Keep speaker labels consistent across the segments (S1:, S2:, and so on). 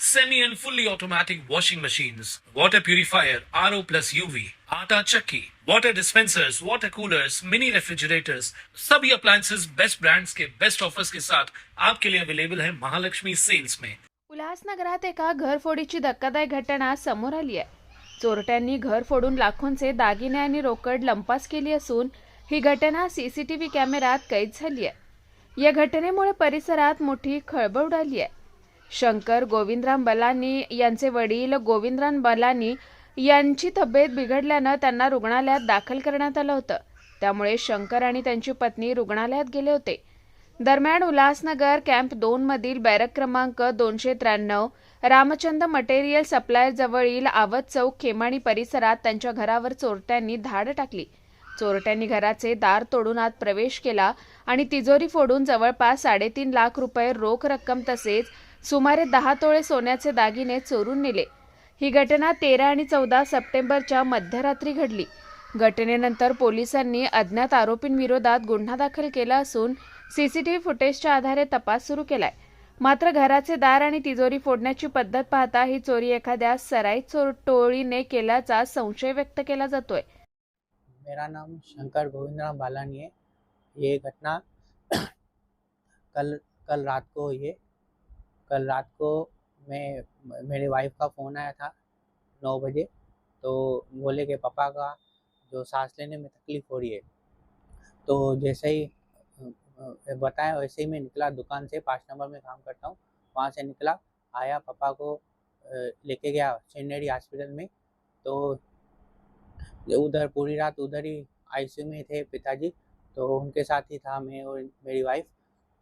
S1: semi and fully automatic washing machines, water purifier, RO plus UV, आटा चक्की, water dispensers, water coolers, mini refrigerators, सभी appliances. Best brands के best offers के साथ आपके लिए अवेलेबल है महालक्ष्मी सेल्स में
S2: उल्हासनगरात एका घरफोडीची धक्कादायक घटना समोर आली आहे. चोरट्यांनी घर फोडून लाखोंचे दागिने आणि रोकड लंपास केली असून ही घटना सीसीटीव्ही कॅमेऱ्यात कैद झाली आहे. या घटनेमुळे परिसरात मोठी खळबळ उडाली आहे. शंकर गोविंदराम बलानी यांचे वडील गोविंदराम बलानी यांची तब्येत बिघडल्यानं त्यांना रुग्णालयात दाखल करण्यात आलं होतं. त्यामुळे शंकर आणि त्यांची पत्नी रुग्णालयात गेले होते. दरम्यान उल्हासनगर कॅम्प दोन मधील बॅरक क्रमांक दोनशे त्र्याण्णव रामचंद्र मटेरियल सप्लायर जवळील आवत चौक खेमाणी परिसरात त्यांच्या घरावर चोरट्यांनी धाड टाकली. चोरट्यांनी घराचे दार तोडून आत प्रवेश केला आणि तिजोरी फोडून जवळपास साडेतीन लाख रुपये रोख रक्कम तसेच सुमारे दहा तोळे सोन्याचे दागिने चोरून नेले. ही घटना तेरा आणि चौदा सप्टेंबरच्या मध्यरात्री घडली. घटनेनंतर पोलिसांनी अज्ञात आरोपींविरोधात गुन्हा दाखल केला असून सीसीटीव्ही फुटेजच्या आधारे तपास सुरू केलाय. मात्र घराचे दार आणि तिजोरी फोडण्याची पद्धत पाहता ही चोरी एखाद्या सराई चोर टोळीने केल्याचा संशय व्यक्त केला जातोय.
S3: मेरा नाम शंकर गोविंदराम बालानी है. ये घटना कल कल रात को हुई है. कल रात को मैं, मेरे वाइफ का फ़ोन आया था नौ बजे तो बोले कि पापा का जो सांस लेने में तकलीफ़ हो रही है। तो जैसे ही बताया, वैसे ही मैं निकला दुकान से, पाँच नंबर में काम करता हूँ, वहाँ से निकला, आया, पापा को लेके गया चेन्नई हॉस्पिटल में। तो उधर पूरी रात उधर ही आईसीयू में थे पिताजी तो उनके साथ ही था मैं और मेरी वाइफ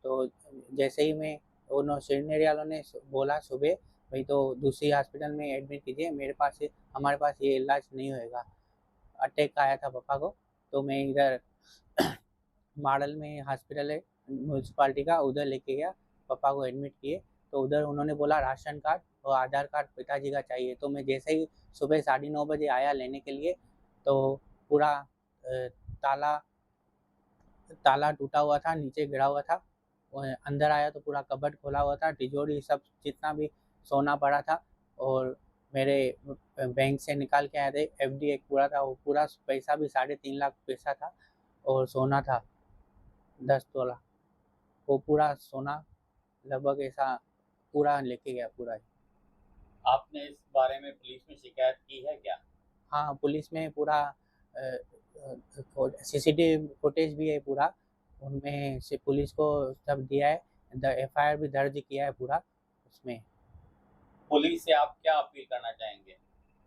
S3: तो जैसे ही मैं उन्होंने श्रीनगर वालों ने बोला सुबह, भाई तो दूसरी हॉस्पिटल में एडमिट कीजिए, मेरे पास हमारे पास ये इलाज नहीं होएगा। अटैक आया था पापा को तो मैं इधर मॉडल में हॉस्पिटल है, म्यूनसिपाल्टी का, उधर लेके गया, पापा को एडमिट किए। तो उधर उन्होंने बोला, राशन कार्ड और आधार कार्ड पिताजी का चाहिए। तो मैं जैसे ही सुबह साढ़े नौ बजे आया लेने के लिए तो पूरा ताला ताला टूटा हुआ था, नीचे गिरा हुआ था। अंदर आया तो पूरा कबर्ड खोला हुआ था तिजोरी सब जितना भी सोना पड़ा था और मेरे बैंक से निकाल के आए थे एफ़ एक पूरा था वो पूरा पैसा भी साढ़े तीन लाख पैसा था और सोना था दस तोला। वो पूरा सोना लगभग ऐसा पूरा लेके गया पूरा ही।
S4: आपने इस बारे में पुलिस में शिकायत की है क्या?
S3: हाँ पुलिस में पूरा सीसीटीवी फुटेज भी है पूरा उनमें से पुलिस को सब दिया है एफ़ आई आर भी दर्ज किया है पूरा उसमें।
S4: पुलिस से आप क्या अपील करना चाहेंगे?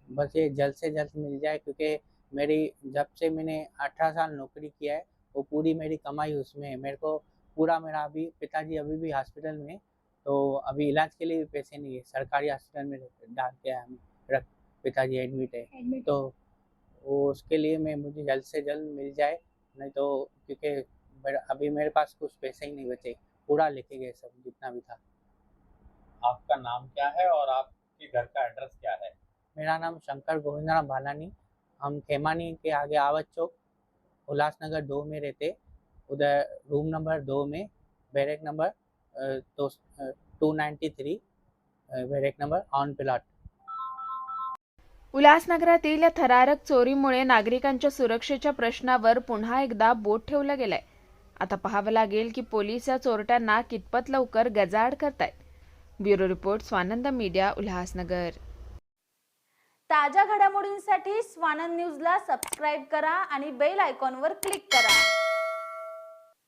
S3: बस ये जल्द से जल्द मिल जाए क्योंकि मेरी जब से मैंने अठारह साल नौकरी किया है वो पूरी मेरी कमाई उसमें है। मेरे को पूरा मेरा अभी पिताजी अभी भी हॉस्पिटल में तो अभी इलाज के लिए भी पैसे नहीं है। सरकारी हॉस्पिटल में डाल के आया हूँ, रख पिताजी एडमिट है। तो वो उसके लिए मैं मुझे जल्द से जल्द मिल जाए नहीं तो क्योंकि मेरा अभी मेरे पास कुछ पैसे ही नहीं बचे। पूरा लेके गए सब जितना भी था।
S4: आपका नाम क्या है और आपके घर का एड्रेस क्या है?
S3: मेरा नाम शंकर गोविंदराम बालानी। हम खेमानी के आगे आवत चौक उल्लासनगर दो में रहते। उधर रूम नंबर दो में बैरक नंबर तो two ninety three barrack number on plot.
S2: उल्हासनगरातील थरारक चोरीमुळे नागरिकांच्या सुरक्षेच्या प्रश्नावर पुन्हा एकदा बोट ठेवलं गेलंय. आता पाहावं लागेल की पोलीस या चोरट्यांना कितपत लवकर गजाआड करतायत. Bureau report Swanand media Ulhasnagar.
S5: ताज्या घडामोडींसाठी स्वानंद न्यूजला सबस्क्राईब करा आणि बेल आयकॉनवर क्लिक करा.